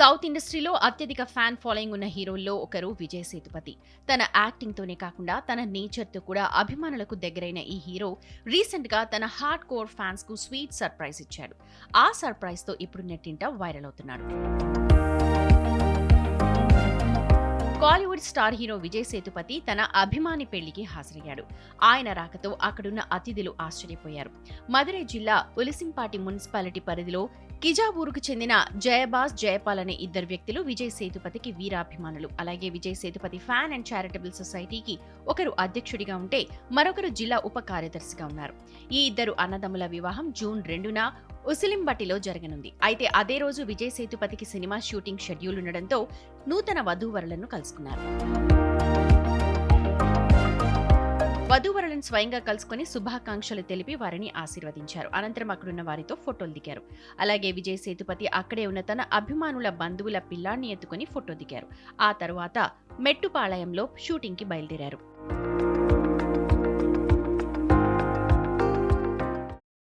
South ఇండస్ట్రీలో అత్యధిక fan following ఉన్న హీరోల్లో ఒకరు విజయ్ సేతుపతి. తన యాక్టింగ్ తోనే కాకుండా తన నేచర్తో కూడా అభిమానులకు దగ్గరైన ఈ హీరో రీసెంట్గా తన హార్డ్ కోర్ ఫ్యాన్స్కు స్వీట్ సర్ప్రైజ్ ఇచ్చాడు. ఆ సర్ప్రైజ్తో ఇప్పుడు నెట్టింట వైరల్ అవుతున్నాడు. Bollywood star hero Vijay Sethupathi తన అభిమాని పెళ్ళికి హాజరయ్యాడు. ఆయన రాకతో అక్కడున్న అతిథులు ఆశ్చర్యపోయారు. మదురై జిల్లా ఉలిసింపాటి మున్సిపాలిటీ పరిధిలో కిజాబూరుకు చెందిన జయబాస్ జయపాల్ అనే ఇద్దరు వ్యక్తులు విజయ్ సేతుపతికి వీరాభిమానులు. అలాగే Vijay Sethupathi fan and charitable సొసైటీకి ఒకరు అధ్యక్షుడిగా ఉంటే మరొకరు జిల్లా ఉప కార్యదర్శిగా ఉన్నారు. ఈ ఇద్దరు అన్నదమ్ముల వివాహం జూన్ రెండున ఉసిలింబట్టిలో జరగనుంది. అయితే అదే రోజు విజయ్ సేతుపతికి సినిమా షూటింగ్ షెడ్యూల్ ఉండడంతో నూతన వధూవరులను కలుసుకున్నారు. వధూవరులను స్వయంగా కలుసుకుని శుభాకాంక్షలు తెలిపి వారిని ఆశీర్వదించారు. అనంతరం అక్కడున్న వారితో ఫోటోలు దిగారు. అలాగే విజయ్ సేతుపతి అక్కడే ఉన్న తన అభిమానుల బంధువుల పిల్లాన్ని ఎత్తుకుని ఫోటో దిగారు. ఆ తరువాత మెట్టుపాళయంలో షూటింగ్కి బయలుదేరారు.